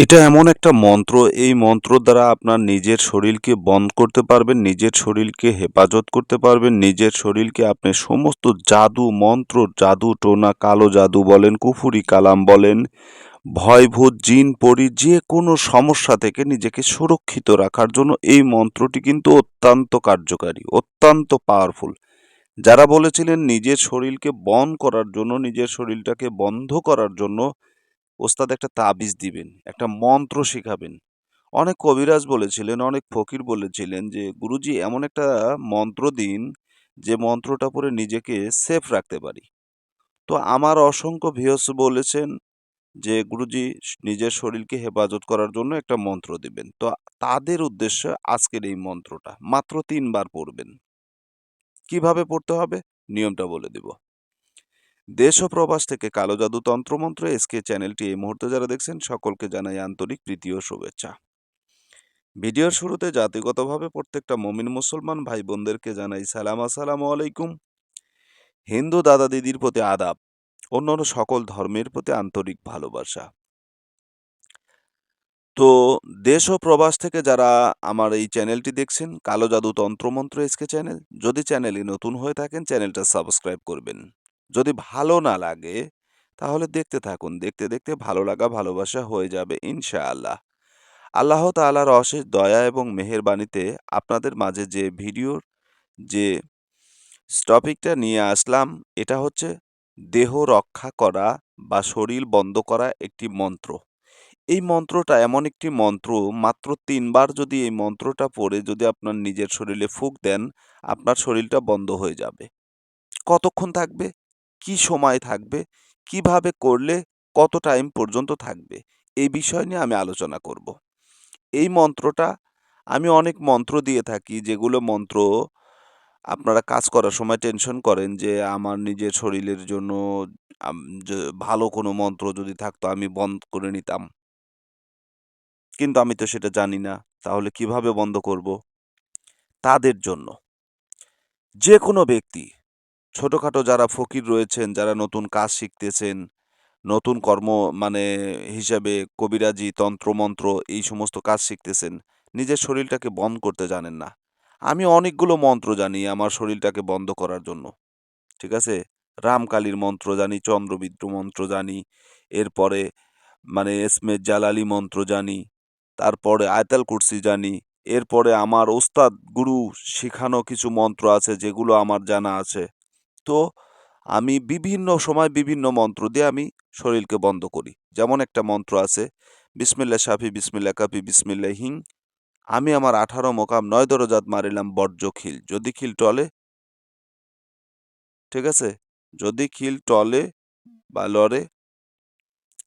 এটা এমন একটা মন্ত্র, এই মন্ত্র দ্বারা আপনার নিজের শরীরকে বন্ধ করতে পারবেন, নিজের শরীরকে হেফাজত করতে পারবেন, নিজের শরীরকে আপনি সমস্ত জাদু মন্ত্র, জাদু টোনা, কালো জাদু বলেন, কুফুরি কালাম বলেন, ভয়ভূত, জিন, পরি, যে কোনো সমস্যা থেকে নিজেকে সুরক্ষিত রাখার জন্য এই মন্ত্রটি কিন্তু অত্যন্ত কার্যকারী, অত্যন্ত পাওয়ারফুল যারা বলেছিলেন নিজের শরীরকে বন্ধ করার জন্য, নিজের শরীরটাকে বন্ধ করার জন্য ওস্তাদ একটা তাবিজ দিবেন, একটা মন্ত্র শেখাবেন। অনেক কবিরাজ বলেছিলেন, অনেক ফকির বলেছিলেন যে, গুরুজি, এমন একটা মন্ত্র দিন যে মন্ত্রটা পরে নিজেকে সেফ রাখতে পারি। তো আমার অসংখ্য ভিওস বলেছেন যে, গুরুজি, নিজের শরীরকে হেফাজত করার জন্য একটা মন্ত্র দিবেন। তো তাদের উদ্দেশ্য আজকের এই মন্ত্রটা মাত্র তিনবার পড়বেন। কীভাবে পড়তে হবে? নিয়মটা বলে দিব। দেশ ও প্রবাস থেকে কালো জাদু তন্ত্রমন্ত্র এসকে চ্যানেলটি এই মুহূর্তে যারা দেখছেন, সকলকে জানাই আন্তরিক প্রীতি ও শুভেচ্ছা। ভিডিওর শুরুতে জাতিগতভাবে প্রত্যেকটা মমিন মুসলমান ভাই বোনদেরকে জানাই সালাম। আসসালামু আলাইকুম। হিন্দু দাদা দিদির প্রতি আদাব, অন্যান্য সকল ধর্মের প্রতি আন্তরিক ভালোবাসা। তো দেশ ও প্রবাস থেকে যারা আমার এই চ্যানেলটি দেখছেন, কালো জাদু তন্ত্রমন্ত্র এসকে চ্যানেল, যদি চ্যানেলে নতুন হয়ে থাকেন, চ্যানেলটা সাবস্ক্রাইব করবেন। যদি ভালো না লাগে, তাহলে দেখতে থাকুন। দেখতে দেখতে ভালো লাগা, ভালোবাসা হয়ে যাবে ইনশাআল্লাহ। আল্লাহ তাআলার অশেষ দয়া এবং মেহেরবানিতে আপনাদের মাঝে যে ভিডিওর যে টপিকটা নিয়ে আসলাম, এটা হচ্ছে দেহ রক্ষা করা বা শরীর বন্ধ করা একটি মন্ত্র। এই মন্ত্রটা এমন একটি মন্ত্র, মাত্র তিনবার যদি এই মন্ত্রটা পড়ে, যদি আপনার নিজের শরীরে ফুক দেন, আপনার শরীরটা বন্ধ হয়ে যাবে। কতক্ষণ থাকবে? কি সময় থাকবে? কীভাবে করলে কত টাইম পর্যন্ত থাকবে? এই বিষয় নিয়ে আমি আলোচনা করব। এই মন্ত্রটা, আমি অনেক মন্ত্র দিয়ে থাকি, যেগুলো মন্ত্র আপনারা কাজ করার সময় টেনশন করেন যে, আমার নিজের শরীরের জন্য ভালো কোনো মন্ত্র যদি থাকতো, আমি বন্ধ করে নিতাম। কিন্তু আমি তো সেটা জানি না, তাহলে কীভাবে বন্ধ করব? তাদের জন্য। যে কোনো ব্যক্তি ছোটখাটো যারা ফকির রয়েছেন, যারা নতুন কাজ শিখতেছেন, নতুন কর্ম মানে হিসাবে কবিরাজি, তন্ত্রমন্ত্র এই সমস্ত কাজ শিখতেছেন, নিজের শরীরটাকে বন্ধ করতে জানেন না। আমি অনেকগুলো মন্ত্র জানি আমার শরীরটাকে বন্ধ করার জন্য। ঠিক আছে? রামকালীর মন্ত্র জানি, চন্দ্রবিদ্র মন্ত্র জানি, এরপরে মানে এসমে জালালি মন্ত্র জানি, তারপরে আয়তাল কুরসি জানি, এরপরে আমার ওস্তাদ গুরু শেখানো কিছু মন্ত্র আছে যেগুলো আমার জানা আছে। তো আমি বিভিন্ন সময় বিভিন্ন মন্ত্র দিয়ে আমি শরীরকে বন্ধ করি। যেমন একটা মন্ত্র আছে, বিসমিল্লা সাফি বিসমিল্লা কাপি বিসমিল্লা হিং। আমি আমার আঠারো মোকাম নয় দরজাত মারিলাম বর্জ্য খিল। যদি খিল টলে, ঠিক আছে? যদি খিল টলে বা লড়ে,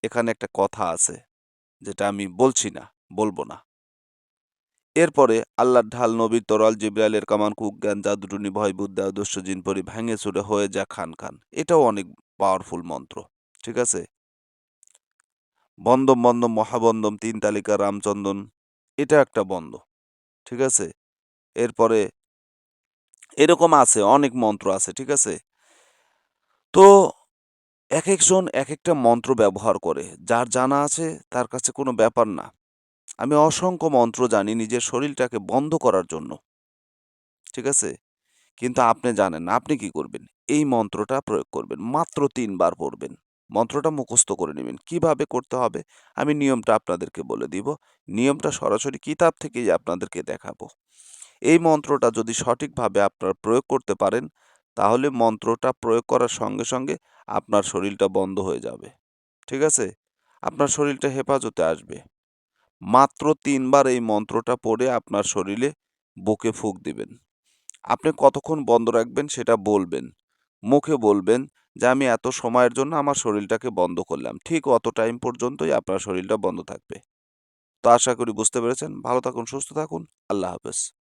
এখানে একটা কথা আছে, যেটা আমি বলছি না, বলব না। এরপরে আল্লাহর ঢাল নবীর তরাল জিব্রাইলের কামান কুক জ্ঞান জাদুটুনি ভয় বুদ্ধা দুষ্ট জিন পরি ভেঙে চুরে হয়ে যা খান খান। এটাও অনেক পাওয়ারফুল মন্ত্র, ঠিক আছে? বন্দম বন্দম মহাবন্দম, তিন তালিকা রামচন্দন, এটা একটা বন্ধ ঠিক আছে? এরপরে এরকম আছে, অনেক মন্ত্র আছে, ঠিক আছে? তো এক একজন এক একটা মন্ত্র ব্যবহার করে, যার জানা আছে তার কাছে কোনো ব্যাপার না। আমি অসংখ্য মন্ত্র জানি নিজের শরীরটাকে বন্ধ করার জন্য। ঠিক আছে? কিন্তু আপনি জানেন আপনি কি করবেন? এই মন্ত্রটা প্রয়োগ করবেন, মাত্র তিনবার পড়বেন। মন্ত্রটা মুখস্থ করে নেবেন। কীভাবে করতে হবে? আমি নিয়মটা আপনাদেরকে বলে দিব। নিয়মটা সরাসরি কিতাব থেকেই আপনাদেরকে দেখাবো। এই মন্ত্রটা যদি সঠিকভাবে আপনারা প্রয়োগ করতে পারেন, তাহলে মন্ত্রটা প্রয়োগ করার সঙ্গে সঙ্গে আপনার শরীরটা বন্ধ হয়ে যাবে। ঠিক আছে? আপনার শরীরটা হেফাজতে আসবে। মাত্র তিনবার এই মন্ত্রটা পড়ে আপনার শরীরে বুকে ফুঁক দিবেন। আপনি কতক্ষণ বন্ধ রাখবেন সেটা বলবেন। মুখে বলবেন যে, আমি এত সময়ের জন্য আমার শরীরটাকে বন্ধ করলাম। ঠিক অত টাইম পর্যন্তই আপনার শরীরটা বন্ধ থাকবে। তো আশা করি বুঝতে পেরেছেন। ভালো থাকুন, সুস্থ থাকুন। আল্লাহ হাফেজ।